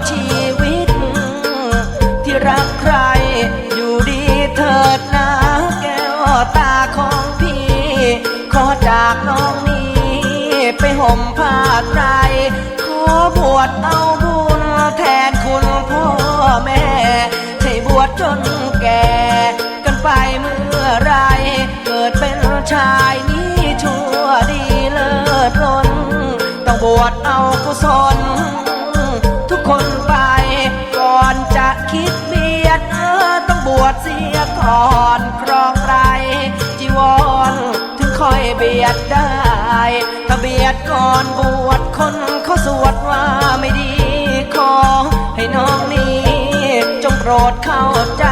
ตเออไดเสียก่อนครองไรจีวรถึงค่อยเบียดได้ถ้าเบียดก่อนบวชคนเขาสวดว่าไม่ดีขอให้น้องนี้จงโปรดเข้าใจ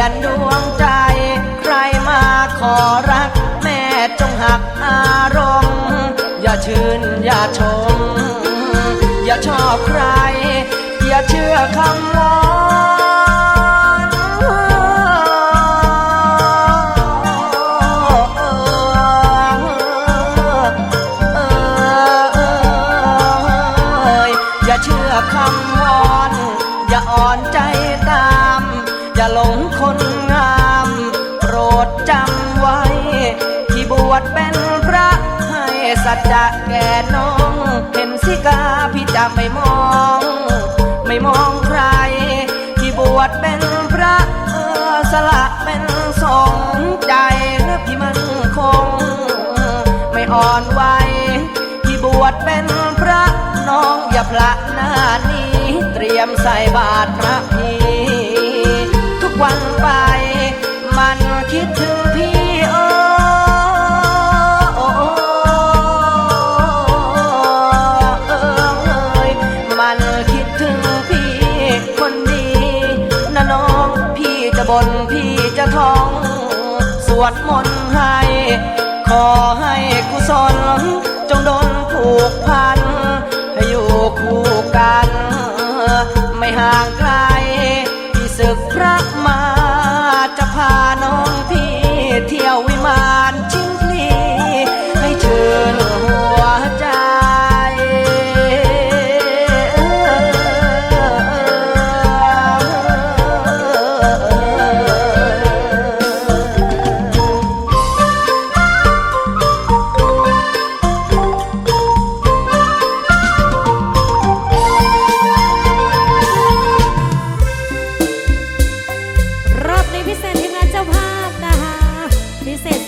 ย่าเปลี่ยนดวงใจ ใครมาขอรัก แม่จงหักอารมณ์ อย่าชื่นอย่าชม อย่าชอบใคร อย่าเชื่อคำวอนอย่าเชื่อคำ จะแก่น้องเห็นสิกาพี่จะไม่มอง ไม่มองใคร ที่บวชเป็นพระเออสละเป็นสงใจและพี่มันคง ไม่อ่อนไหวที่บวชเป็นพระน้องอย่าพละหน้านี้ เตรียมใส่บาตรพระพี วดมนต์ให้ ขอให้กุศลจงดลผูกพัน ให้อยู่คู่กัน พิเศษทีมงานเจ้าภาพนะคะพิเศษ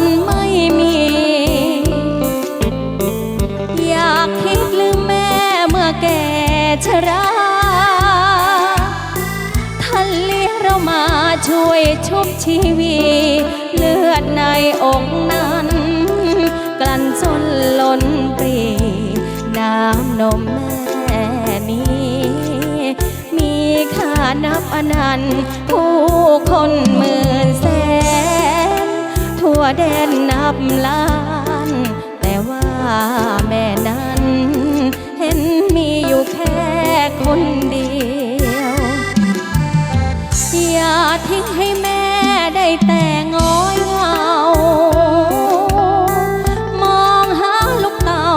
นไม่มี อยากคิดลืมแม่เมื่อแก่ชรา ท่านเลี้ยงเรามาช่วยชุบชีวีเลือดในอกนั้น กลั่นจนล้นปรีน้ำนมแม่นี้มีค่านับอนันต์ผู้คนมือ แดนนับล้าน แต่ว่าแม่นั้น เห็นมีอยู่แค่คนเดียว อย่าทิ้งให้แม่ได้แต่ง้อยเหงามองหาลูกเต่า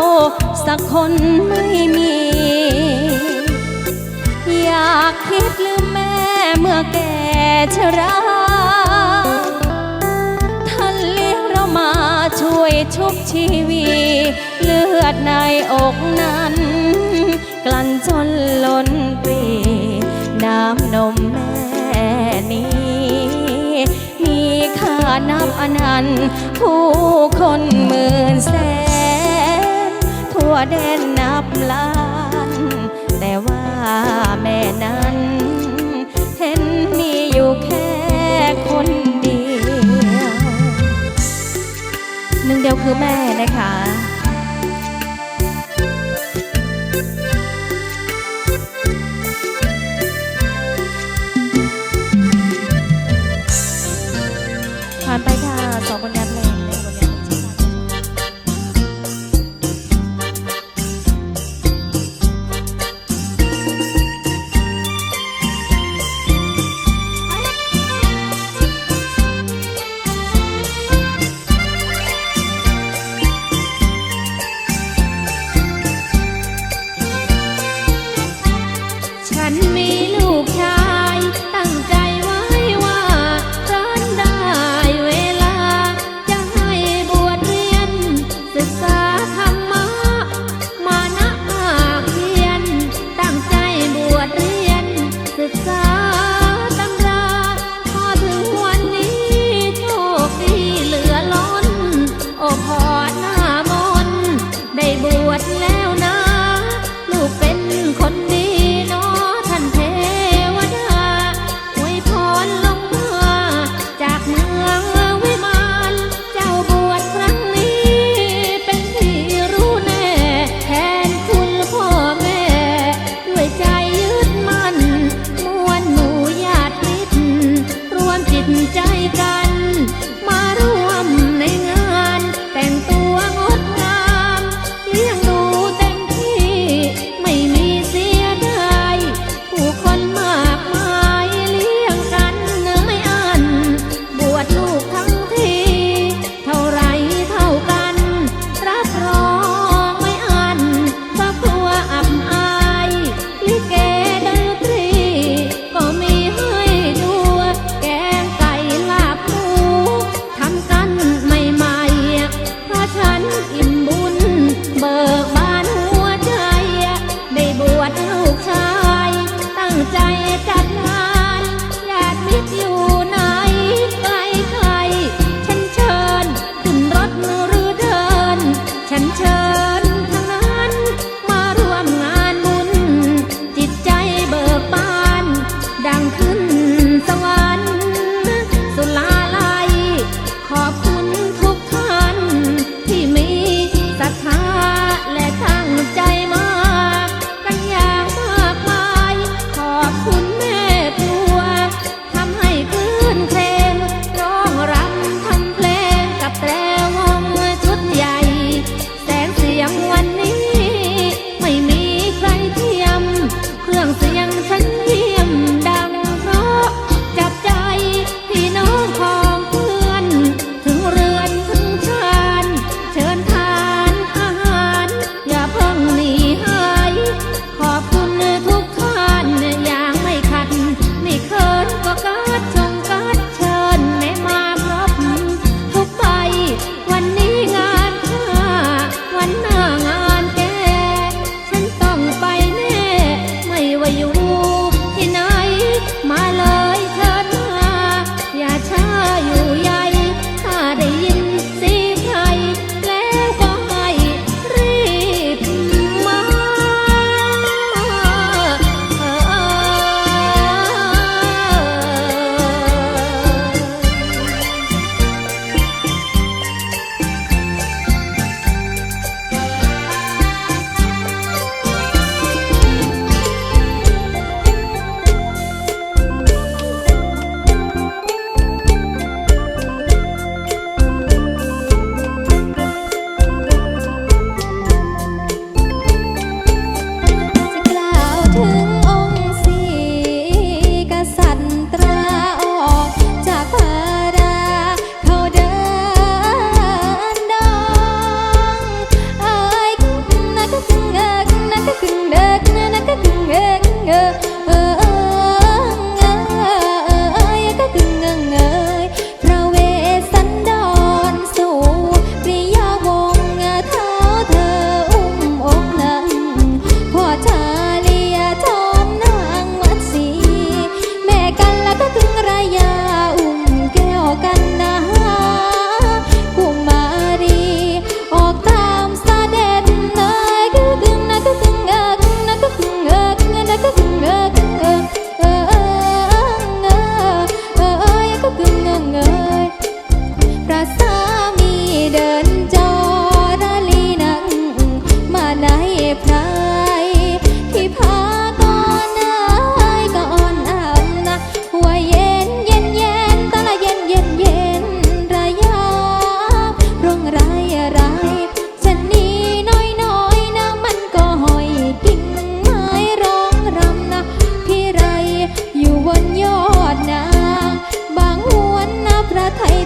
สักคนไม่มี อยากคิดลืมแม่เมื่อแก่ชรา ชุบชีวี เลือดในอกนั้น กลั่นจนล้นปีน้ำนมแม่นี้ มีค่านับอนันต์ ผู้คนหมื่นแสน ทั่วแดนนับล้าน แต่ว่าแม่นั้น เห็นมีอยู่แค่ 和麦。 แจัดหา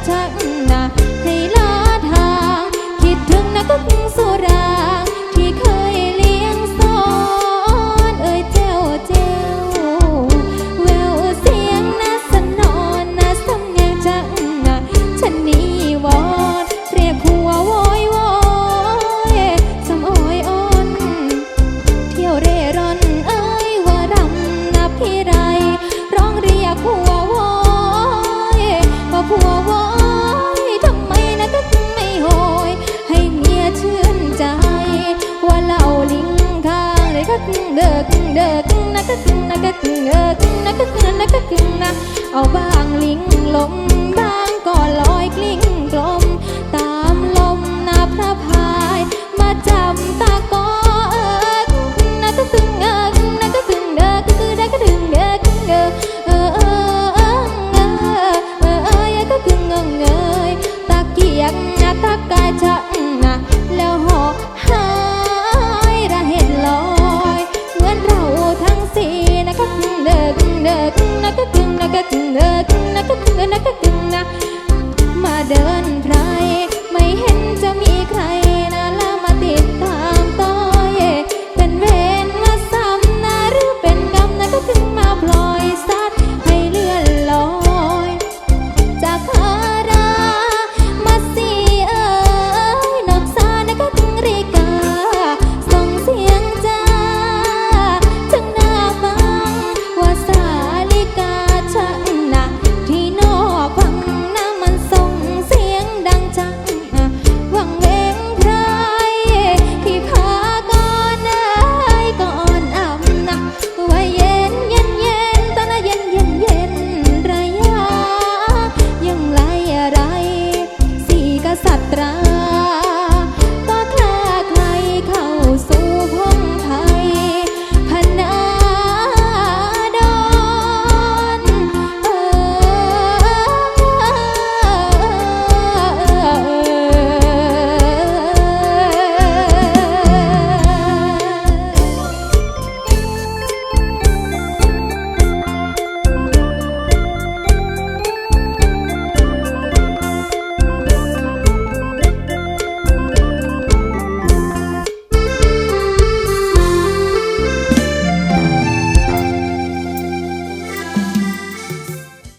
ฉันนักให้ลาทาง คิดถึงนักสุรา เอาบางลิงลม